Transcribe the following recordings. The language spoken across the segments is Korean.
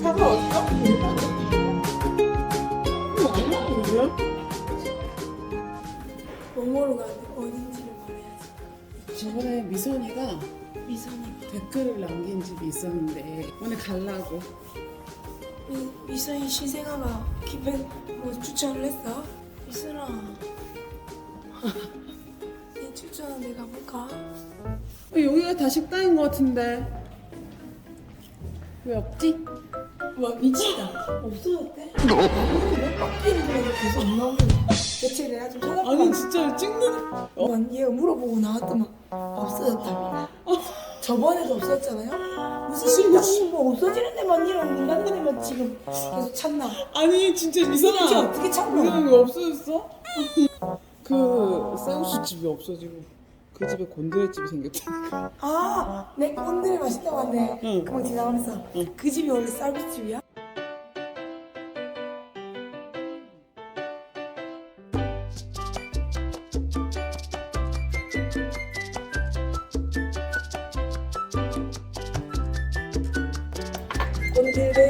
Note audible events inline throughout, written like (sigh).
차가웠어? 응? 뭐뭐로 가야 돼? 어딘지를 말해야지. 저번에 미선이가 미선이가 댓글을 남긴 집이 있었는데 오늘 갈라고 미, 미선이 시생아가 기백 뭐 추천을 했어? 미선아 네 추천한 데 가볼까? 여기가 다 식당인 것 같은데 왜 없지? 와 미치다. 없어졌대? 바뀌는 거가 계속 안 나오네. 대체 내가 좀 찾아봐. 아니 진짜 찍는 어? 얘가 물어보고 나왔더만 없어졌답니다. 저번에도 없었잖아요. 무슨 신경이 뭐 없어지는 데만 이런 인간들이만 지금 계속 찾나? 아니 진짜 이게 미선아 어떻게 찾나? 미선이 왜 없어졌어? 그 쌀국수 집이 없어지고 그 집에 곤드레 집이 생겼다 아, 내 꼰들이 맛있다고 한데 응. 그만 지나가면서 응. 그 집이 원래 쌀국집이야? 꼰들의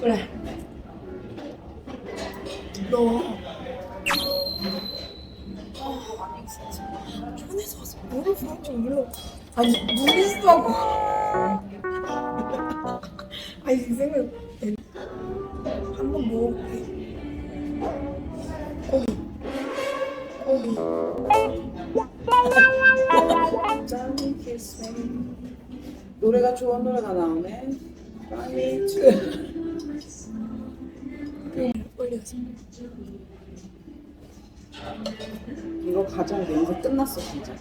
그래. 너. 아, 진짜. 전에서 와서 뭐를 부를 줄 몰라. 아니 눈이 하고. (laughs) 아니 생각. 한번 먹어볼게. 고기. 고기. 노래가 좋은 노래가 나오네 빨리 올려서. 이거 가져야 돼 이제 끝났어 진짜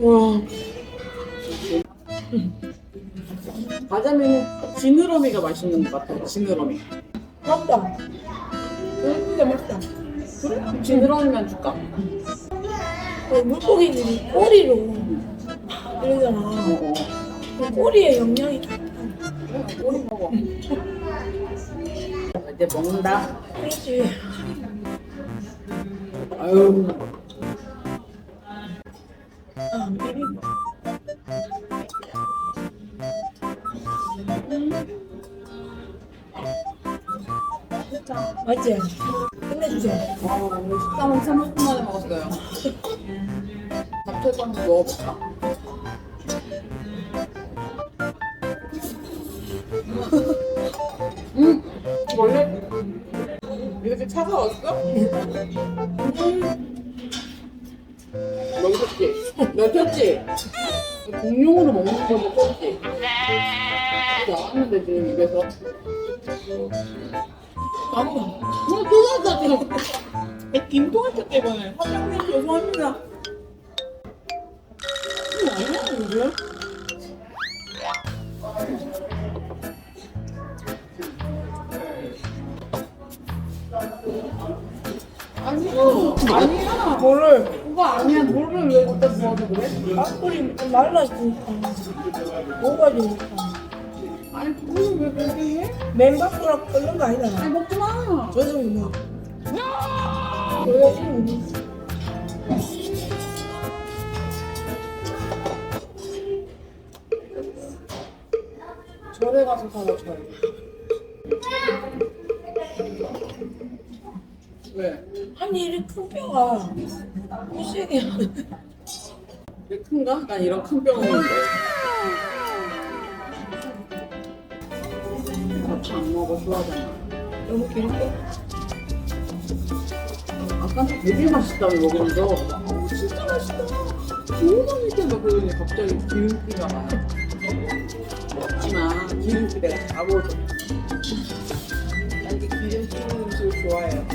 와. 가자미는 지느러미가 맛있는 것 같아 지느러미 맞다. 이거 진짜 맛있다. 그래? 지느러미만 줄까? 어, 물고기들이 꼬리로 이러잖아. 어 어 그 꼬리에 영양이 좋다. 꼬리 먹어 이제 먹는다 그렇지. 아유 아. 맞지? 끝내주세요. 와 오늘 식당은 30분 만에 먹었어요 잡채도 한번 먹어볼까? 이렇게 차가웠어? 여기서지? 여겼지? 공룡으로 먹는 거는 썼지? 나왔는데 지금 입에서 아무도. 어, 또 나왔다 지금 김통한테 때문에 사장님 죄송합니다 이거 아니야 이거? 아니야 아니야 뭐를? 그거 아니야 물을 왜 갖다 부어서 그래? 막걸리 말랐으니까. 먹어야되니까. 아니 그거는 왜 그렇게 해? 맨밥으로 끓는 거 아니다. 아니 먹지 마저 정도. 그래야지. 절에 가서 사와 절에 왜? 아니, 이렇게 큰 뼈가. 무시하게. 왜 큰가? 난 이런 큰병 먹는데 같이 안 먹어 좋아하잖아. 너무 길게. 아까 되게 맛있다며 먹으면서 어, 진짜 맛있다. 너무 맛있다. 그러니 갑자기 기름기가 막. 먹지마. 기름기 내가 다 먹어 나 이게 기름 찍는 음식을 좋아해요